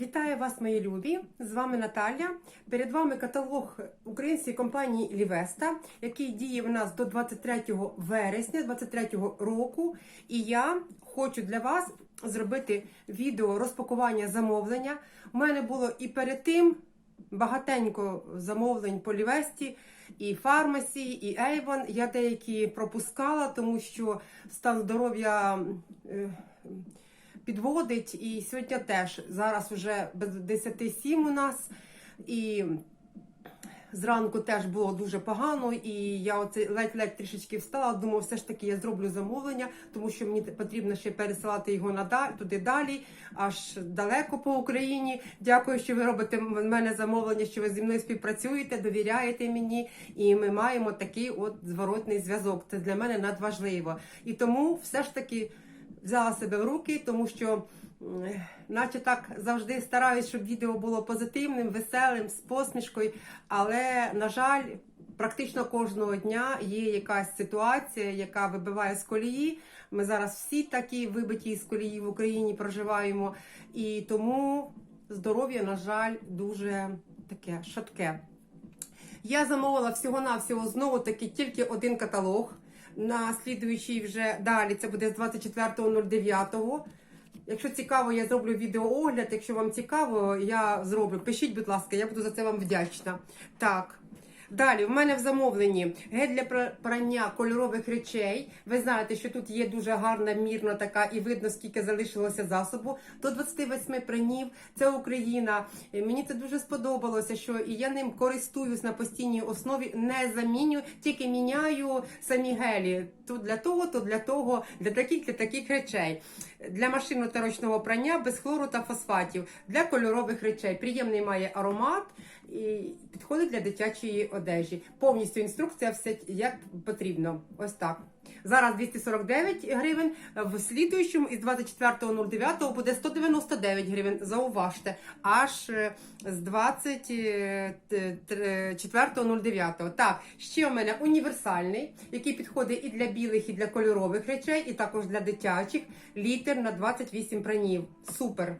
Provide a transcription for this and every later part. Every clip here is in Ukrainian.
Вітаю вас, мої любі! З вами Наталя. Перед вами каталог української компанії Лівеста, який діє в нас до 23 вересня 23 року. І я хочу для вас зробити відео розпакування замовлення. У мене було і перед тим багатенько замовлень по Лівесті. І фармасі, і Avon. Я деякі пропускала, тому що стан здоров'я е, підводить. І сьогодні теж зараз вже без 10-7 у нас. І зранку теж було дуже погано, і я оце ледь-ледь трішечки встала. Думаю, все ж таки я зроблю замовлення, тому що мені потрібно ще пересилати його надалі, туди далі, аж далеко по Україні. Дякую, що ви робите в мене замовлення, що ви зі мною співпрацюєте, довіряєте мені, і ми маємо такий от зворотний зв'язок. Це для мене надважливо. І тому все ж таки взяла себе в руки, тому що. Наче так завжди стараюсь, щоб відео було позитивним, веселим, з посмішкою. Але, на жаль, практично кожного дня є якась ситуація, яка вибиває з колії. Ми зараз всі такі вибиті з колії в Україні проживаємо. І тому здоров'я, на жаль, дуже таке шатке. Я замовила всього-навсього знову таки тільки один каталог. На слідуючий вже далі це буде з 24.09. Якщо цікаво, я зроблю відеоогляд. Якщо вам цікаво, я зроблю. Пишіть, будь ласка, я буду за це вам вдячна. Так. Далі, в мене в замовленні гель для прання кольорових речей. Ви знаєте, що тут є дуже гарна, мірна така, і видно, скільки залишилося засобу. До 28 пранів. Це Україна. Мені це дуже сподобалося, що і я ним користуюсь на постійній основі, не замінюю, тільки міняю самі гелі. Тут для того, то для того, для таких, для таких речей. Для машинного та ручного прання без хлору та фосфатів, для кольорових речей. Приємний має аромат підходить для дитячої одежі. Повністю інструкція все як потрібно. Ось так. Зараз 249 гривень, в слідуючому із 24.09 буде 199 гривень. Зауважте, аж е, з 24.09. Так, ще у мене універсальний, який підходить і для білих, і для кольорових речей, і також для дитячих. Літр на 28 пранів. Супер.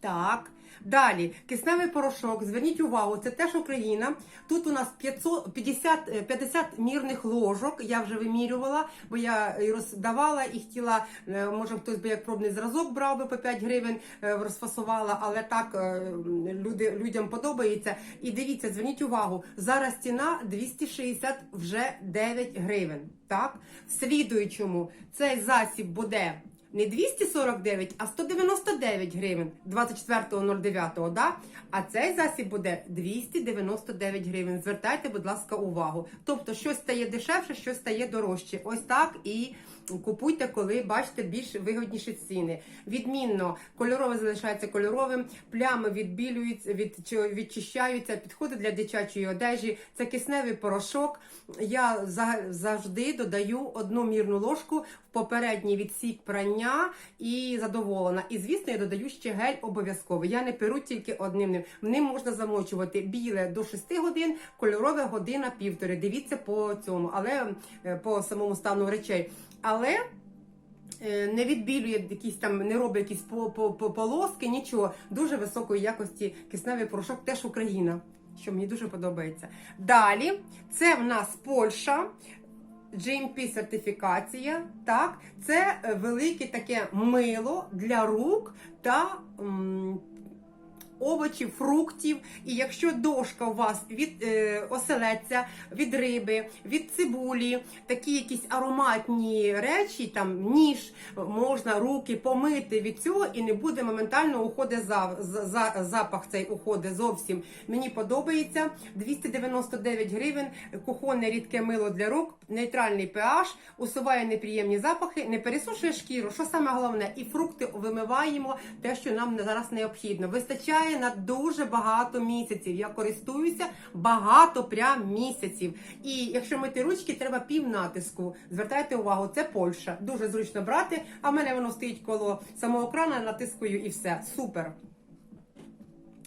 Так. Далі, кисневий порошок. Зверніть увагу, це теж Україна. Тут у нас 500, 50, е, 50 мірних ложок. Я вже вимірювала, бо я роздавала і хотіла, е, може хтось би як пробний зразок брав би по 5 гривень, е, розфасувала, але так е, люди, людям подобається. І дивіться, зверніть увагу, зараз ціна 260 вже 9 гривень. Так, слідуючому цей засіб буде не 249, а 199 гривень 24.09, да? а цей засіб буде 299 гривень. Звертайте, будь ласка, увагу. Тобто, щось стає дешевше, щось стає дорожче. Ось так і купуйте, коли бачите більш вигідніші ціни. Відмінно, кольорове залишається кольоровим, плями відбілюються, відчо- відчищаються, підходить для дитячої одежі. Це кисневий порошок. Я за- завжди додаю одну мірну ложку в попередній відсік прання і задоволена. І звісно, я додаю ще гель обов'язково. Я не перу тільки одним ним. Ним можна замочувати біле до 6 годин, кольорове година півтори. Дивіться по цьому, але е, по самому стану речей. Але е, не відбілює якісь там, не робить якісь по- по- по- полоски, нічого. Дуже високої якості кисневий порошок, теж Україна, що мені дуже подобається. Далі, це в нас Польща. GMP сертифікація, так, це е, велике таке мило для рук та овочів, фруктів. І якщо дошка у вас від е, оселедця, від риби, від цибулі, такі якісь ароматні речі, там ніж, можна руки помити від цього, і не буде моментально уходить за, за, за- запах цей уходить зовсім. Мені подобається 299 гривень, кухонне рідке мило для рук, нейтральний pH, усуває неприємні запахи, не пересушує шкіру. Що саме головне, і фрукти вимиваємо те, що нам зараз необхідно. Вистачає на дуже багато місяців. Я користуюся багато прям місяців. І якщо мити ручки, треба пів натиску. Звертайте увагу, це Польща. Дуже зручно брати. А в мене воно стоїть коло самого крана, натискую і все. Супер.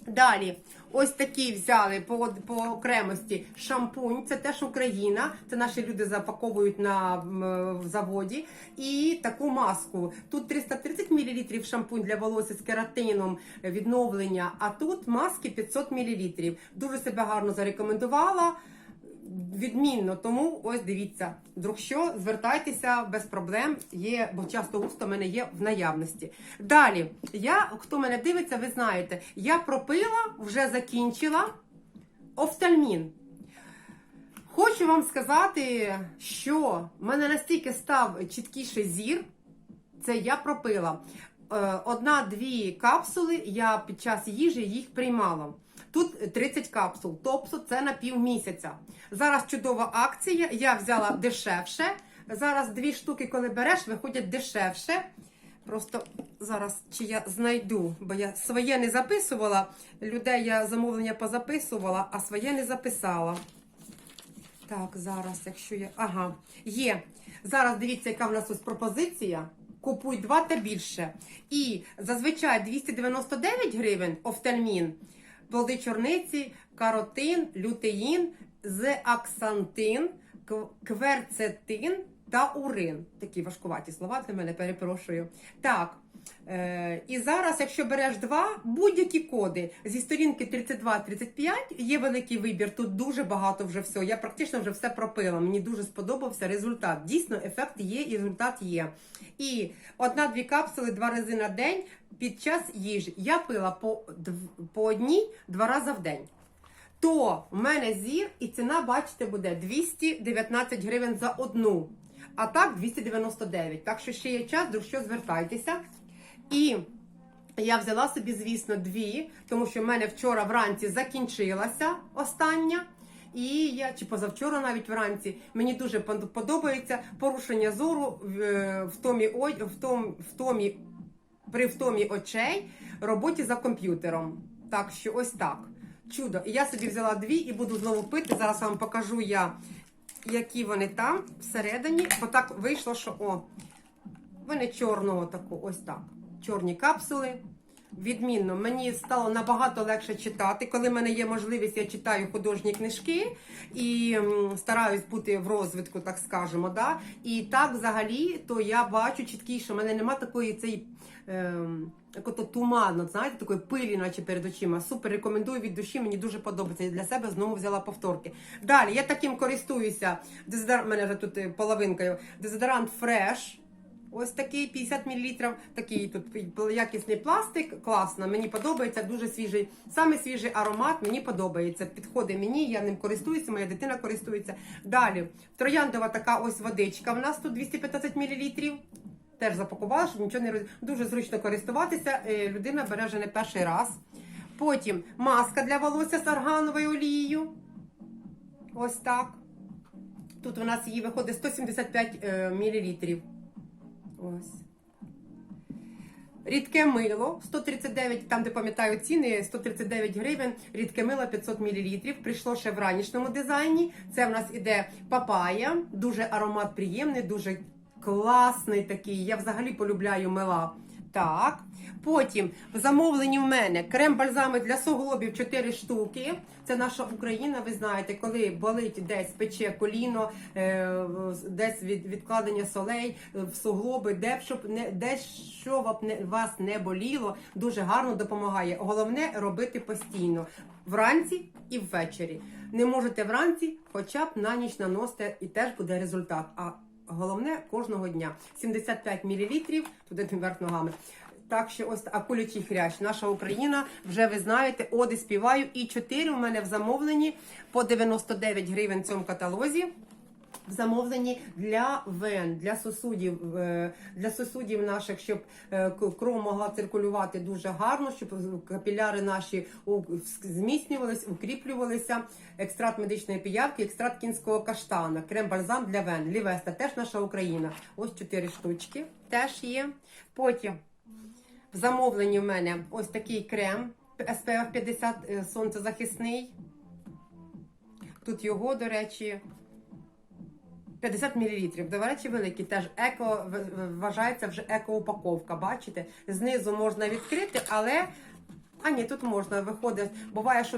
Далі, ось такі взяли по, по окремості шампунь. Це теж Україна. Це наші люди запаковують на в заводі. І таку маску. Тут 330 мл шампунь для волосся з кератином відновлення. А тут маски 500 мл. Дуже себе гарно зарекомендувала. Відмінно, тому ось дивіться, вдруг що, звертайтеся без проблем. Є, бо часто густо в мене є в наявності. Далі, я, хто мене дивиться, ви знаєте, я пропила, вже закінчила офтальмін. Хочу вам сказати, що в мене настільки став чіткіший зір, це я пропила. Е, Одна-дві капсули я під час їжі їх приймала. Тут 30 капсул, тобто це на півмісяця. Зараз чудова акція. Я взяла дешевше. Зараз дві штуки, коли береш, виходять дешевше. Просто зараз чи я знайду, бо я своє не записувала. Людей я замовлення позаписувала, а своє не записала. Так, зараз, якщо я. Ага, є. Зараз дивіться, яка в нас ось пропозиція. Купуй два та більше. І зазвичай 299 гривень офтальмін, плоди чорниці, каротин, лютеїн, зеаксантин, кверцетин та урин. Такі важкуваті слова для мене, перепрошую. Так. Е, і зараз, якщо береш два, будь-які коди зі сторінки 32-35 є великий вибір. Тут дуже багато вже всього. Я практично вже все пропила. Мені дуже сподобався результат. Дійсно, ефект є і результат є. І одна-дві капсули два рази на день під час їжі. Я пила по, по одній два рази в день. То в мене зір і ціна, бачите, буде 219 гривень за одну. А так 299. Так що ще є час, до що звертайтеся. І я взяла собі, звісно, дві, тому що в мене вчора вранці закінчилася остання. І я чи позавчора навіть вранці мені дуже подобається порушення зору в, е, в томі в том, в томі при втомі очей роботі за комп'ютером. Так що ось так. Чудо. І я собі взяла дві і буду знову пити. Зараз вам покажу я, які вони там всередині. Бо так вийшло, що о, вони чорного таку, ось так. Чорні капсули. Відмінно, мені стало набагато легше читати. Коли в мене є можливість, я читаю художні книжки і стараюсь бути в розвитку, так скажемо. Да? І так взагалі, то я бачу чіткіше, в мене нема такої цей. Ем, як туманно, знаєте, такої пилі, наче перед очима. Супер, рекомендую від душі, мені дуже подобається. Я для себе знову взяла повторки. Далі, я таким користуюся. Дезодорант, мене вже тут е, половинкою. Дезодорант Fresh. Ось такий 50 мл, такий тут якісний пластик, класно, мені подобається, дуже свіжий. Саме свіжий аромат мені подобається. Підходить мені, я ним користуюся, моя дитина користується. Далі, трояндова така ось водичка. У нас тут 215 мл. Теж запакувала, щоб нічого не роз... дуже зручно користуватися. Е, Людина бере вже не перший раз. Потім маска для волосся з аргановою олією. Ось так. Тут у нас її виходить 175 е, мл. Ось. Рідке мило 139, там де пам'ятаю ціни, 139 гривень. Рідке мило 500 мл. Прийшло ще в ранішньому дизайні. Це в нас іде папая, дуже аромат приємний, дуже класний такий. Я взагалі полюбляю мила. Так. Потім в замовленні в мене крем-бальзами для суглобів 4 штуки. Це наша Україна. Ви знаєте, коли болить десь пече коліно, е, десь від відкладення солей в суглоби, де б щоб не де що вас не боліло, дуже гарно допомагає. Головне робити постійно вранці і ввечері. Не можете вранці, хоча б на ніч наносите, і теж буде результат. А головне кожного дня 75 мл, туди вверх ногами. Так що ось а колючий хрящ. Наша Україна, вже ви знаєте, оди співаю. І 4 у мене в замовленні по 99 гривень в цьому каталозі. В замовленні для вен, для сосудів, е, для сосудів наших, щоб е, кров могла циркулювати дуже гарно, щоб капіляри наші зміцнювалися, укріплювалися. Екстракт медичної піявки, екстракт кінського каштана, крем-бальзам для вен. Лівеста, теж наша Україна. Ось чотири штучки. Теж є. Потім в замовленні в мене ось такий крем SPF 50 е, сонцезахисний. Тут його, до речі, 50 мл. До речі, великий. Теж еко вважається вже еко-упаковка. Бачите? Знизу можна відкрити, але А ні, тут можна виходить. Буває, що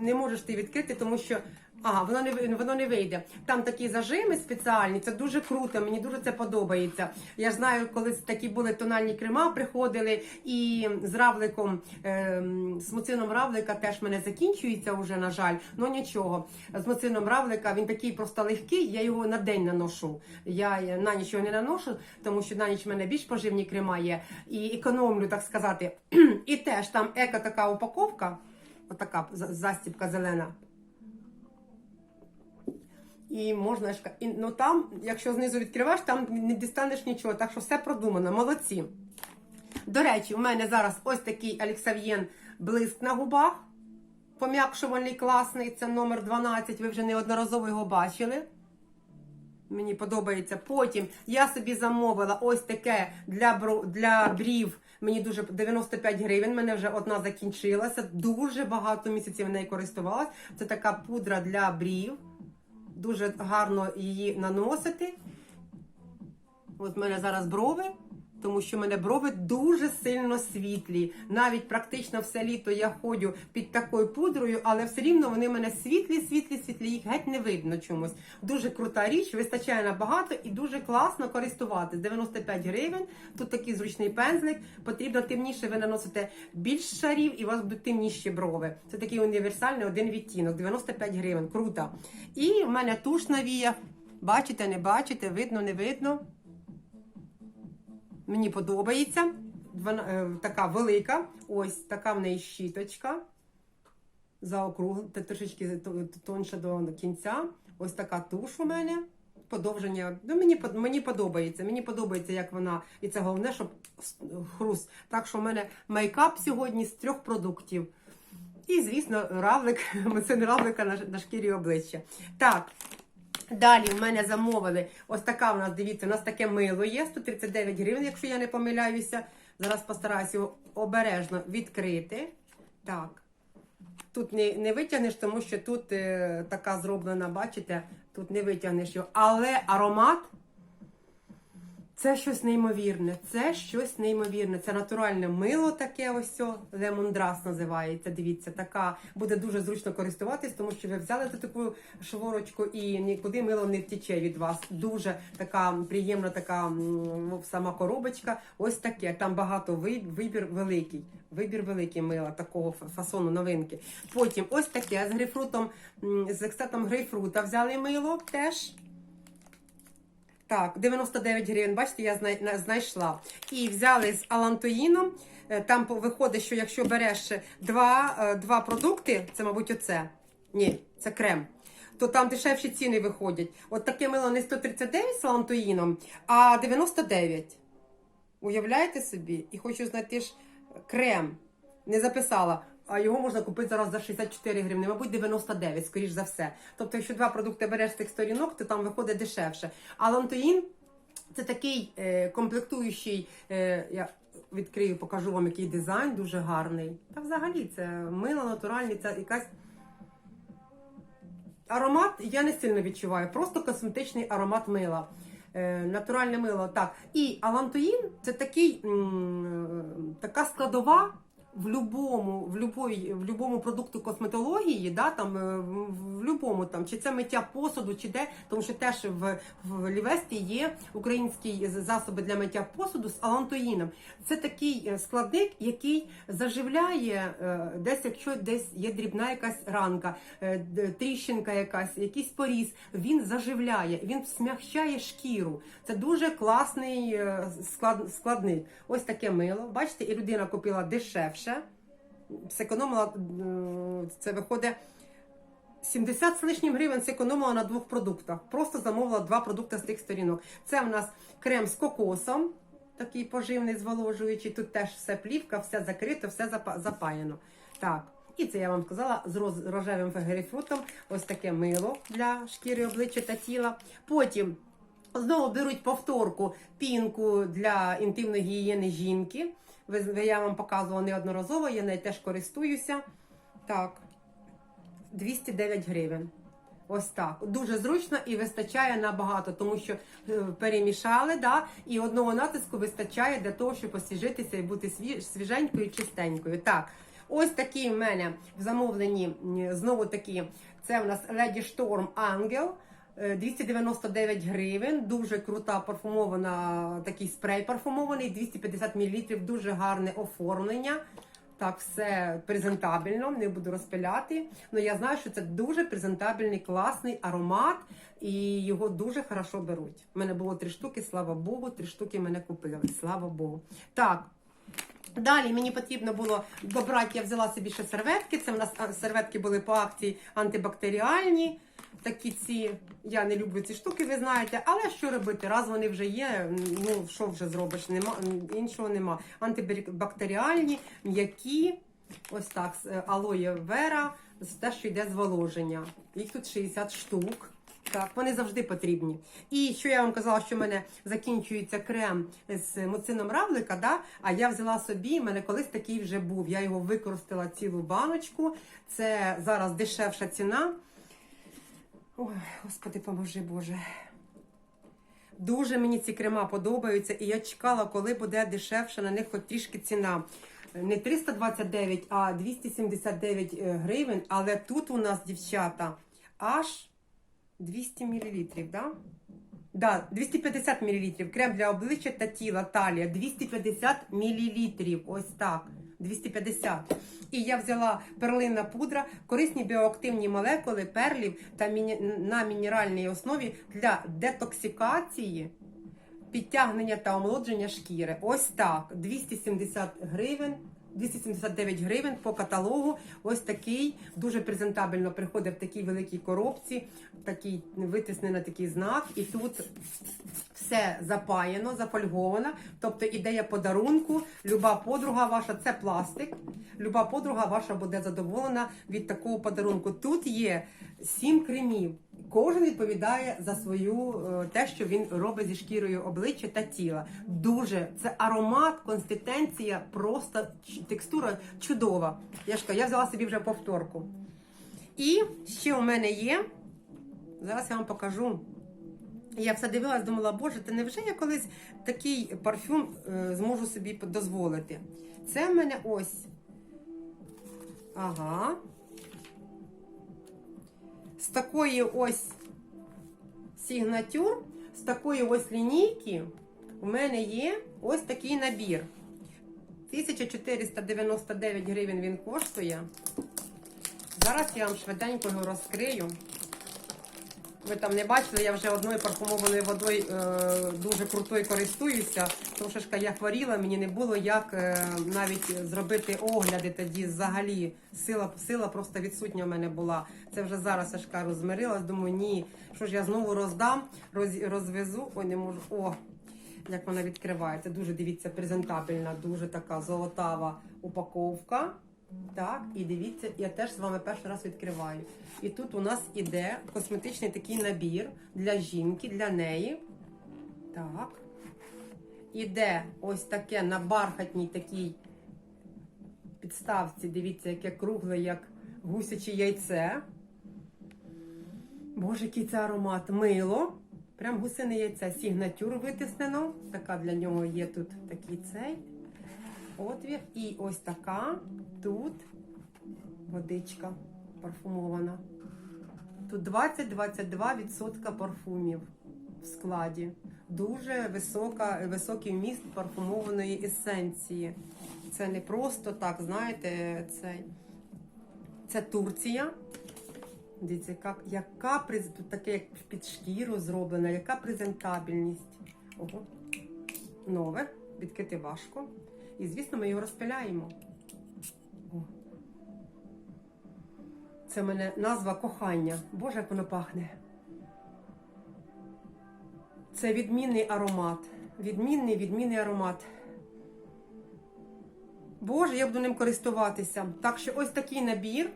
не можеш ти відкрити, тому що. Ага, воно не воно не вийде. Там такі зажими спеціальні, це дуже круто. Мені дуже це подобається. Я знаю, коли такі були тональні крема, приходили, і з равликом, ем, з муцином равлика теж мене закінчується вже, на жаль. Ну нічого. З муцином равлика він такий просто легкий, я його на день наношу. Я е, на ніч його не наношу, тому що на ніч в мене більш поживні крема є. І економлю, так сказати. І теж там еко така упаковка, отака за- застібка зелена. І можна ж і, ну там, якщо знизу відкриваєш, там не дістанеш нічого. Так що все продумано. Молодці. До речі, у мене зараз ось такий Алексав'єн блиск на губах. Пом'якшувальний класний, це номер 12. Ви вже неодноразово його бачили. Мені подобається. Потім я собі замовила ось таке для для брів. Мені дуже 95 гривень. Мене вже одна закінчилася. Дуже багато місяців нею користувалась. Це така пудра для брів. Дуже гарно її наносити. От в мене зараз брови, тому що в мене брови дуже сильно світлі. Навіть практично все літо я ходжу під такою пудрою, але все рівно вони в мене світлі, світлі, світлі. Їх геть не видно чомусь. Дуже крута річ, вистачає набагато і дуже класно користуватись. 95 гривень. Тут такий зручний пензлик. Потрібно темніше, ви наносите більш шарів і у вас будуть темніші брови. Це такий універсальний один відтінок, 95 гривень. Круто. І в мене туш на віях. Бачите, не бачите, видно, не видно. Мені подобається. Вона е, така велика. Ось така в неї щіточка. Заокруг, та трошечки то- тонша до кінця. Ось така туш у мене. Подовження. Ну, мені, мені подобається. Мені подобається, як вона. І це головне, щоб хруст. Так що в мене мейкап сьогодні з трьох продуктів. І, звісно, равлик, це не равлика на, на шкірі обличчя. Так, Далі в мене замовили ось така у нас, дивіться, у нас таке мило є, 139 гривень, якщо я не помиляюся. Зараз постараюся його обережно відкрити. Так. Тут не, не витягнеш, тому що тут е, така зроблена, бачите, тут не витягнеш його. Але аромат це щось неймовірне. Це щось неймовірне. Це натуральне мило таке ось лемондрас називається. Дивіться, така буде дуже зручно користуватись, тому що ви взяли таку шворочку і нікуди мило не втіче від вас. Дуже така приємна, така сама коробочка. Ось таке. Там багато вибір великий. Вибір великий мила такого фасону новинки. Потім ось таке з грейпфрутом, з екстатом грейпфрута взяли мило теж. Так, 99 гривень, бачите, я знайшла. І взяли з алантоїном. Е, Там виходить, що якщо береш два, е, два продукти, це, мабуть, оце. Ні, це крем. То там дешевші ціни виходять. От таке мило не 139 з алантоїном, а 99. Уявляєте собі? І хочу знайти ж крем. Не записала. А його можна купити зараз за 64 гривні, мабуть, 99, скоріш за все. Тобто, якщо два продукти береш з цих сторінок, то там виходить дешевше. А лантоїн це такий е, комплектуючий. Е, я відкрию, покажу вам, який дизайн дуже гарний. Та взагалі це мило натуральний, це якась. Аромат я не сильно відчуваю, просто косметичний аромат мила. Е, натуральне мило, так. І алантоїн це такий, м, така складова в любому, в любої, в любому продукту косметології, да, там, е, в, любому, там, чи це миття посуду, чи де, тому що теж в, в Лівесті є українські засоби для миття посуду з алантоїном. Це такий е, складник, який заживляє е, десь, якщо десь є дрібна якась ранка, тріщинка якась, якийсь поріз, він заживляє, він смягчає шкіру. Це дуже класний склад, складник. Ось таке мило. Бачите, і людина купила дешевше, зекономила, е, це виходить. 70 з лишнім гривень зекономила на двох продуктах. Просто замовила два продукти з тих сторінок. Це в нас крем з кокосом, такий поживний, зволожуючий. Тут теж все плівка, все закрито, все запа- запаяно. Так. І це я вам сказала з рожевим грейпфрутом. Ось таке мило для шкіри, обличчя та тіла. Потім знову беруть повторку пінку для інтимної гігієни жінки. Я вам показувала неодноразово, я нею теж користуюся. Так. 209 гривень. Ось так. Дуже зручно і вистачає набагато, тому що е, перемішали, да, і одного натиску вистачає для того, щоб освіжитися і бути свіженькою і чистенькою. Так, Ось такі в мене в замовленні знову такі. Це у нас Lady Storm Angel. Е, 299 гривень, дуже крута парфумована, такий спрей парфумований, 250 мл, дуже гарне оформлення. Так, все презентабельно, не буду розпиляти. Але я знаю, що це дуже презентабельний, класний аромат, і його дуже хорошо беруть. У мене було три штуки, слава Богу, три штуки мене купили. Слава Богу. Так. Далі мені потрібно було добрати, я взяла собі ще серветки. Це в нас серветки були по акції антибактеріальні. Такі ці, я не люблю ці штуки, ви знаєте, але що робити? Раз вони вже є, ну що вже зробиш? Нема іншого нема. Антибактеріальні, м'які, ось так, е, алоє вера, те, що йде зволоження. Їх тут 60 штук. Так, вони завжди потрібні. І що я вам казала, що в мене закінчується крем з муцином равлика, да? а я взяла собі, в мене колись такий вже був. Я його використала цілу баночку. Це зараз дешевша ціна. Ой, господи, поможи Боже. Дуже мені ці крема подобаються, і я чекала, коли буде дешевша на них хоч трішки ціна. Не 329, а 279 гривень. Але тут у нас, дівчата, аж 200 мл, да? Да, 250 мл. Крем для обличчя та тіла Талія. 250 мл. Ось так. 250. І я взяла перлина пудра, корисні біоактивні молекули перлів та міні... на мінеральній основі для детоксикації, підтягнення та омолодження шкіри. Ось так. 270 гривень. 279 гривень по каталогу. Ось такий дуже презентабельно приходить в такій великій коробці, такий витиснений такий знак, і тут все запаяно, зафольговано. Тобто ідея подарунку, люба подруга ваша це пластик. Люба подруга ваша буде задоволена від такого подарунку. Тут є сім кремів. Кожен відповідає за свою е, те, що він робить зі шкірою обличчя та тіла. Дуже це аромат, консистенція, просто текстура чудова. Я ж кажу, я взяла собі вже повторку. І ще у мене є. Зараз я вам покажу. Я все дивилась, думала, боже, та невже я колись такий парфюм е, зможу собі дозволити? Це в мене ось. Ага. З такої ось сігнатюр, з такої ось лінійки у мене є ось такий набір. 1499 гривень він коштує. Зараз я вам швиденько його розкрию. Ви там не бачили, я вже одною парфумованою водою е, дуже крутою користуюся. Що я хворіла, мені не було як е, навіть зробити огляди тоді взагалі. Сила, сила просто відсутня в мене була. Це вже зараз я ж. Думаю, ні, що ж я знову роздам, роз, розвезу. Ой, не можу. О, як вона відкривається. Дуже дивіться, презентабельна, дуже така золотава упаковка. Так, і дивіться, я теж з вами перший раз відкриваю. І тут у нас іде косметичний такий набір для жінки, для неї. Так. Іде ось таке на бархатній такій підставці. Дивіться, яке кругле, як гусяче яйце. Боже, який це аромат. Мило. Прям гусине яйце. Сігнатюр витиснено. Така для нього є тут такий цей отвір. І ось така тут водичка парфумована. Тут 20-22% парфумів в складі. Дуже висока, високий вміст парфумованої есенції. Це не просто так, знаєте, це, це Турція. Дивіться, яка, яка тут таке як під шкіру зроблена, яка презентабельність. Ого. Нове, відкрити важко. І, звісно, ми його розпиляємо. Це в мене назва кохання. Боже, як воно пахне. Це відмінний аромат. Відмінний, відмінний аромат. Боже, я буду ним користуватися. Так що ось такий набір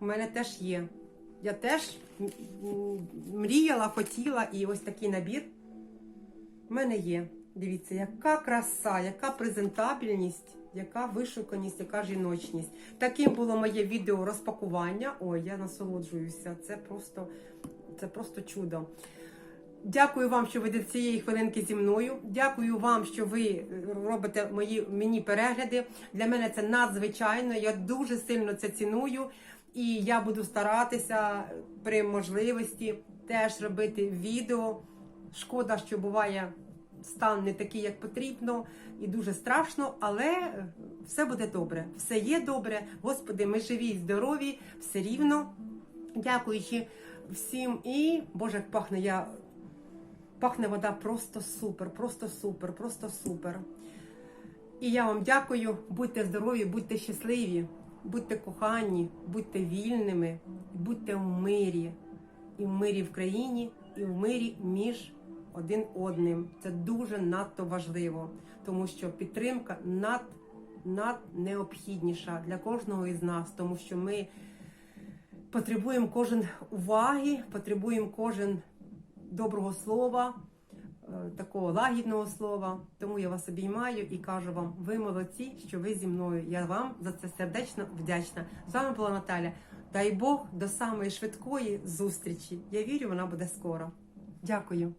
у мене теж є. Я теж мріяла, хотіла, і ось такий набір у мене є. Дивіться, яка краса, яка презентабельність, яка вишуканість, яка жіночність. Таким було моє відео розпакування. Ой, я насолоджуюся. Це просто, це просто чудо. Дякую вам, що ви до цієї хвилинки зі мною. Дякую вам, що ви робите мої мені перегляди. Для мене це надзвичайно. Я дуже сильно це ціную. І я буду старатися при можливості теж робити відео. Шкода, що буває стан не такий, як потрібно, і дуже страшно, але все буде добре. Все є добре. Господи, ми живі і здорові, все рівно. Дякуючи всім. І Боже, як пахне я. Пахне вода просто супер, просто супер, просто супер. І я вам дякую. Будьте здорові, будьте щасливі, будьте кохані, будьте вільними, будьте в мирі. І в мирі в країні, і в мирі між один одним. Це дуже надто важливо, тому що підтримка над, над необхідніша для кожного із нас, тому що ми потребуємо кожен уваги, потребуємо кожен доброго слова, е, такого лагідного слова. Тому я вас обіймаю і кажу вам, ви молодці, що ви зі мною. Я вам за це сердечно вдячна. З вами була Наталя. Дай Бог до самої швидкої зустрічі. Я вірю, вона буде скоро. Дякую.